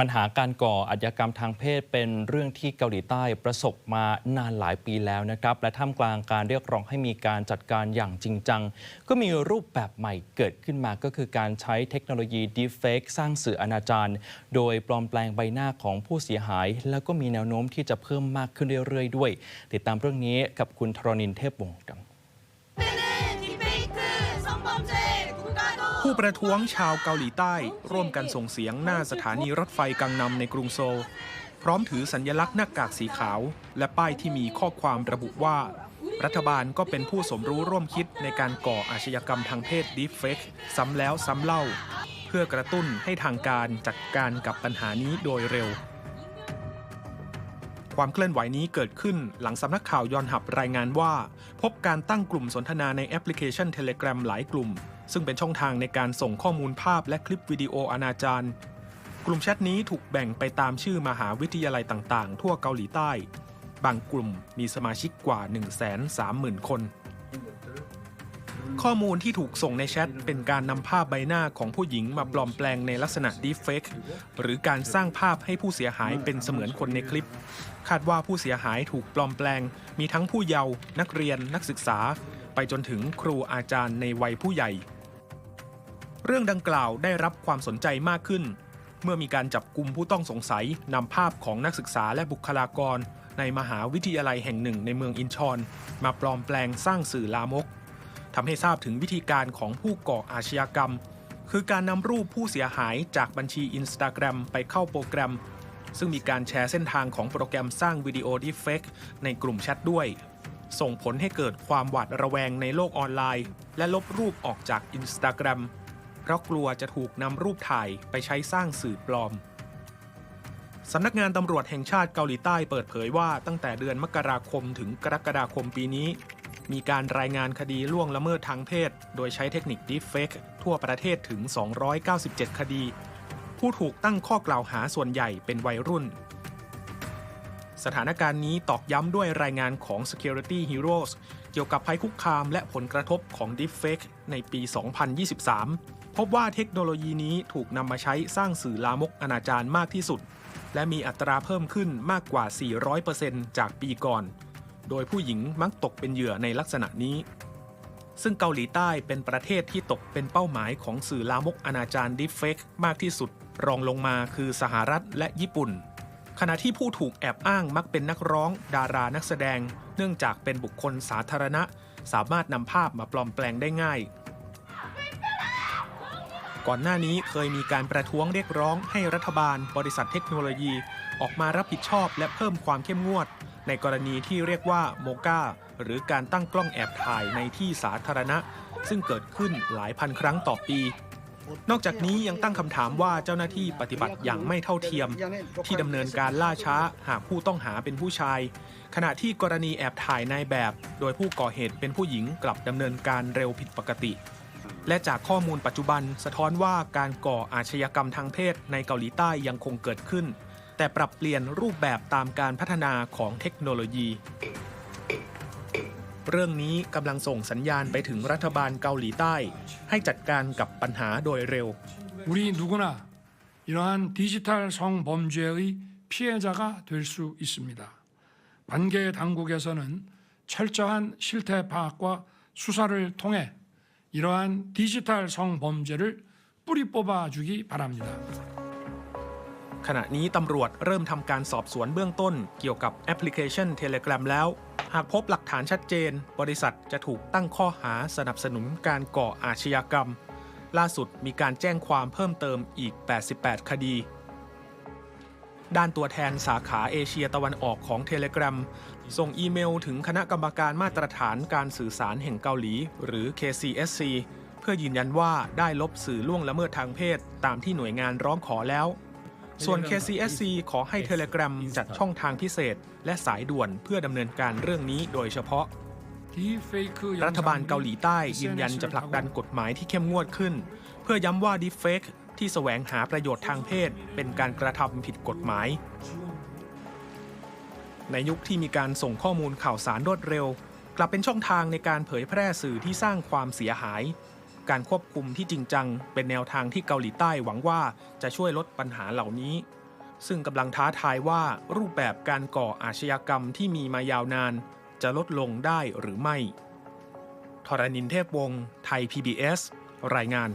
ปัญหาการก่ออาชญากรรมทางเพศเป็นเรื่องที่เกาหลีใต้ประสบมานานหลายปีแล้วนะครับ และท่ามกลางการเรียกร้องให้มีการจัดการอย่างจริงจัง ก็มีรูปแบบใหม่เกิดขึ้นมาก็คือการใช้เทคโนโลยี Deepfake สร้างสื่ออนาจารโดยปลอมแปลงใบหน้าของผู้เสียหาย แล้วก็มีแนวโน้มที่จะเพิ่มมากขึ้นเรื่อยๆ ด้วย ติดตามเรื่องนี้กับคุณธรณินเทพวงศ์ ผู้ประท้วงชาวเกาหลีใต้ ร่วมกันส่งเสียงหน้าสถานีรถไฟกังนำในกรุงโซล พร้อมถือสัญลักษณ์หน้ากากสีขาว และป้ายที่มีข้อความระบุว่า รัฐบาลก็เป็นผู้สมรู้ร่วมคิดในการก่ออาชญากรรมทางเพศดิฟเฟกซ้ำแล้วซ้ำเล่า เพื่อกระตุ้นให้ทางการจัดการกับปัญหานี้โดยเร็ว ความเคลื่อนไหวนี้เกิดขึ้นหลังสำนักข่าวยอนหับรายงานว่า พบการตั้งกลุ่มสนทนาในแอปพลิเคชัน Telegram หลายกลุ่ม ซึ่งเป็นช่องทางในการส่งข้อมูลภาพและคลิปวิดีโออนาจารกลุ่มแชทนี้ถูกแบ่งไปตามชื่อมหาวิทยาลัยต่างๆ ทั่วเกาหลีใต้ บางกลุ่มมีสมาชิกกว่า 130,000 คน ข้อมูลที่ถูกส่งในแชทเป็นการนำภาพใบหน้าของผู้หญิงมาปลอมแปลงในลักษณะ deepfake หรือการสร้างภาพให้ผู้เสียหายเป็นเสมือนคนในคลิป คาดว่าผู้เสียหายถูกปลอมแปลง มีทั้งผู้เยาว์นักเรียนนักศึกษา ไปจนถึงครูอาจารย์ในวัยผู้ใหญ่ เรื่องดังกล่าวได้รับความสนใจมากขึ้น เมื่อมีการจับกลุ่มผู้ต้องสงสัยนำภาพของนักศึกษาและบุคลากร ในมหาวิทยาลัยแห่งหนึ่งในเมืองอินชอน มาปลอมแปลงสร้างสื่อลามก ทำให้ทราบถึงวิธีการของผู้ก่ออาชญากรรม คือการนำรูปผู้เสียหายจากบัญชี Instagram ไปเข้าโปรแกรม ซึ่งมีการแชร์เส้นทางของโปรแกรมสร้างวิดีโอดีเฟกในกลุ่มแชทด้วย ส่งผลให้เกิดความหวาดระแวงในโลกออนไลน์ และลบรูปออกจาก Instagram เพราะกลัวจะถูกนำรูปถ่ายไปใช้สร้างสื่อปลอมสำนักงานตำรวจแห่งชาติเกาหลีใต้เปิดเผยว่าตั้งแต่เดือนมกราคมถึงกรกฎาคมปีนี้ มีการรายงานคดีล่วงละเมิดทางเพศ โดยใช้เทคนิค Deepfake ทั่วประเทศถึง 297 คดี ผู้ถูกตั้งข้อกล่าวหาส่วนใหญ่เป็นวัยรุ่น สถานการณ์นี้ตอกย้ำด้วยรายงานของ Security Heroes เกี่ยวกับภัยคุกคามและผลกระทบของ Deepfake ในปี 2023 พบว่าเทคโนโลยีนี้ถูกนำมาใช้สร้างสื่อลามกอนาจารมากที่สุด และมีอัตราเพิ่มขึ้นมากกว่า 400%จากปีก่อน โดยผู้หญิงมักตกเป็นเหยื่อในลักษณะนี้ ซึ่งเกาหลีใต้เป็นประเทศที่ตกเป็นเป้าหมายของสื่อลามกอนาจาร Deepfake มากที่สุด รองลงมาคือสหรัฐและญี่ปุ่น ขณะที่ผู้ถูกแอบอ้างมักเป็นนักร้อง ดารานักแสดง เนื่องจากเป็นบุคคลสาธารณะ สามารถนำภาพมาปลอมแปลงได้ง่ายก่อนหน้านี้เคยมีการประท้วงเรียกร้องให้รัฐบาล บริษัทเทคโนโลยี ออกมารับผิดชอบและเพิ่มความเข้มงวด ในกรณีที่เรียกว่าโมกาหรือการตั้งกล้องแอบถ่ายในที่สาธารณะ ซึ่งเกิดขึ้นหลายพันครั้งต่อปี นอกจากนี้ยังตั้งคำถามว่าเจ้าหน้าที่ปฏิบัติอย่างไม่เท่าเทียม ที่ดำเนินการล่าช้าหากผู้ต้องหาเป็นผู้ชาย ขณะที่กรณีแอบถ่ายนายแบบ โดยผู้ก่อเหตุเป็นผู้หญิงกลับดำเนินการเร็วผิดปกติและจากข้อมูลปัจจุบันสะท้อนว่าการก่ออาชญากรรมทางเพศในเกาหลีใต้ยังคงเกิดขึ้น แต่ปรับเปลี่ยนรูปแบบตามการพัฒนาของเทคโนโลยี เรื่องนี้กำลังส่งสัญญาณไปถึงรัฐบาลเกาหลีใต้ ให้จัดการกับปัญหาโดยเร็ว 우리 누구나 이러한 디지털 성범죄의 피해자가 될 수 있습니다. 관계 당국에서는 철저한 실태 파악과 수사를 통해 이러한 디지털 성범죄를 뿌리 뽑아주기 바랍니다. ขณะนี้ตำรวจเริ่มทำการสอบสวนเบื้องต้นเกี่ยวกับแอปพลิเคชัน Telegram แล้ว หากพบหลักฐานชัดเจน บริษัทจะถูกตั้งข้อหาสนับสนุนการก่ออาชญากรรม ล่าสุดมีการแจ้งความเพิ่มเติมอีก 88 คดี ด้านตัวแทนสาขาเอเชียตะวันออกของ Telegram ส่งอีเมลถึงคณะกรรมการมาตรฐานการสื่อสารแห่งเกาหลี หรือ KCSC เพื่อยืนยันว่าได้ลบสื่อล่วงละเมิดทางเพศ ตามที่หน่วยงานร้องขอแล้ว ส่วน KCSC ขอให้ Telegram จัดช่องทางพิเศษ และสายด่วนเพื่อดำเนินการเรื่องนี้โดยเฉพาะ รัฐบาลเกาหลีใต้ยืนยันจะผลักดันกฎหมายที่เข้มงวดขึ้น เพื่อย้ำว่าดิเฟกที่แสวงหาประโยชน์ทางเพศ เป็นการกระทำผิดกฎหมาย ในยุคที่มีการส่งข้อมูลข่าวสารรวดเร็ว กลับเป็นช่องทางในการเผยแพร่สื่อที่สร้างความเสียหาย การควบคุมที่จริงจัง เป็นแนวทางที่เกาหลีใต้หวังว่าจะช่วยลดปัญหาเหล่านี้ ซึ่งกำลังท้าทายว่ารูปแบบการก่ออาชญากรรมที่มีมายาวนาน จะลดลงได้หรือไม่ทรณินเทพวงศ์ไทย PBS รายงาน